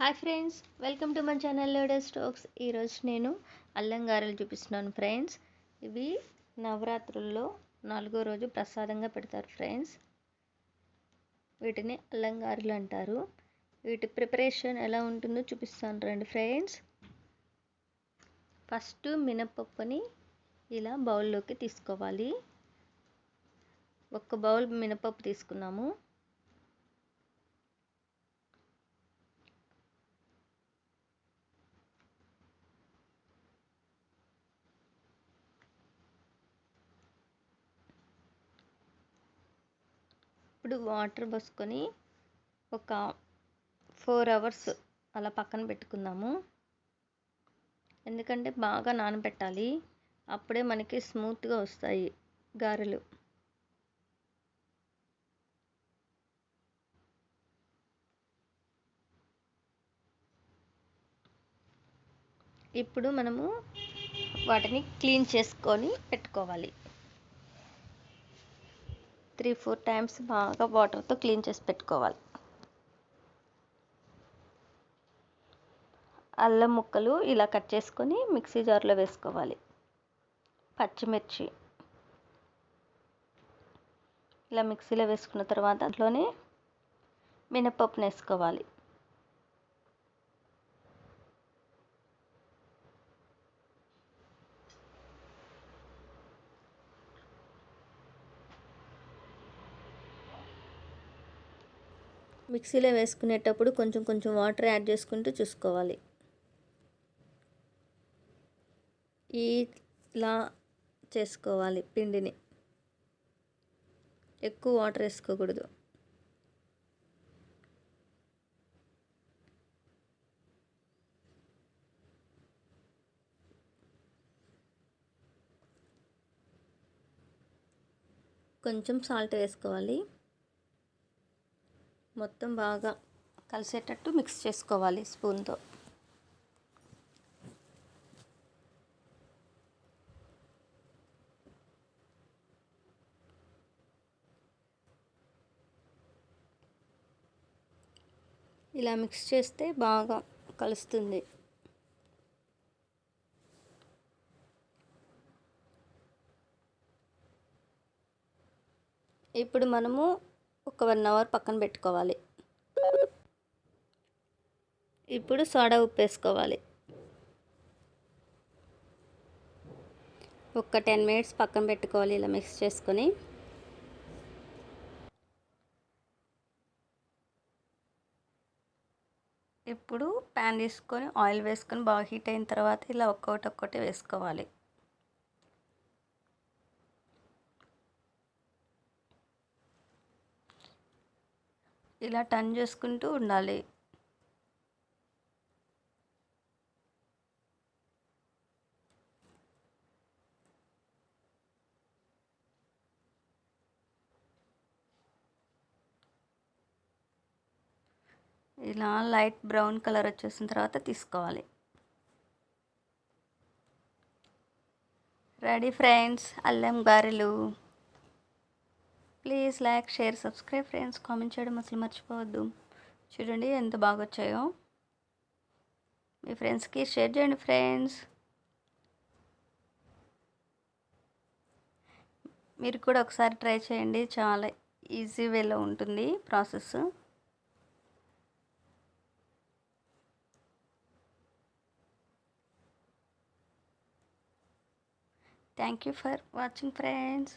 Hi friends welcome to my channel loader స్టోక్స్. ఈరోజు నేను అల్లం గారెలు చూపిస్తున్నాను ఫ్రెండ్స్. ఇవి నవరాత్రుల్లో నాలుగో రోజు ప్రసాదంగా పెడతారు ఫ్రెండ్స్. వీటిని అల్లం గారెలు అంటారు. వీటి ప్రిపరేషన్ ఎలా ఉంటుందో చూపిస్తాను రండి ఫ్రెండ్స్. ఫస్ట్ మినపప్పుని ఇలా బౌల్లోకి తీసుకోవాలి. ఒక్క బౌల్ మినపప్పు తీసుకున్నాము. ఇప్పుడు వాటర్ పోసుకొని ఒక ఫోర్ అవర్స్ అలా పక్కన పెట్టుకుందాము. ఎందుకంటే బాగా నానబెట్టాలి. అప్పుడే మనకి స్మూత్గా వస్తాయి గారెలు. ఇప్పుడు మనము వాటిని క్లీన్ చేసుకొని పెట్టుకోవాలి. త్రీ ఫోర్ టైమ్స్ బాగా వాటర్తో క్లీన్ చేసి పెట్టుకోవాలి. అల్లం ముక్కలు ఇలా కట్ చేసుకొని మిక్సీ జార్లో వేసుకోవాలి. పచ్చిమిర్చి ఇలా మిక్సీలో వేసుకున్న తర్వాత అందులోనే మినపప్పును వేసుకోవాలి. మిక్సీలో వేసుకునేటప్పుడు కొంచెం కొంచెం వాటర్ యాడ్ చేసుకుంటూ చూసుకోవాలి. ఇలా చేసుకోవాలి పిండిని. ఎక్కువ వాటర్ వేసుకోకూడదు. కొంచెం సాల్ట్ వేసుకోవాలి. మొత్తం బాగా కలిసేటట్టు మిక్స్ చేసుకోవాలి స్పూన్తో. ఇలా మిక్స్ చేస్తే బాగా కలుస్తుంది. ఇప్పుడు మనము ఒక వన్ అవర్ పక్కన పెట్టుకోవాలి. ఇప్పుడు సోడా ఉప్పు వేసుకోవాలి. ఒక టెన్ మినిట్స్ పక్కన పెట్టుకోవాలి ఇలా మిక్స్ చేసుకొని. ఇప్పుడు ప్యాన్ తీసుకొని ఆయిల్ వేసుకొని బాగా హీట్ అయిన తర్వాత ఇలా ఒక్కొక్కటి ఒక్కటి వేసుకోవాలి. ఇలా టర్న్ చేసుకుంటూ ఉండాలి. ఇలా లైట్ బ్రౌన్ కలర్ వచ్చేసిన తర్వాత తీసుకోవాలి. రెడీ ఫ్రెండ్స్ అల్లం గారెలు. Please like share subscribe friends comment చేయడం అసలు మర్చిపోవద్దు. చూడండి ఎంత బాగా వచ్చాయో మీ ఫ్రెండ్స్కి షేర్ చేయండి ఫ్రెండ్స్ మీరు కూడా ఒకసారి ట్రై చేయండి. చాలా ఈజీ వేలో ఉంటుంది process thank you for watching friends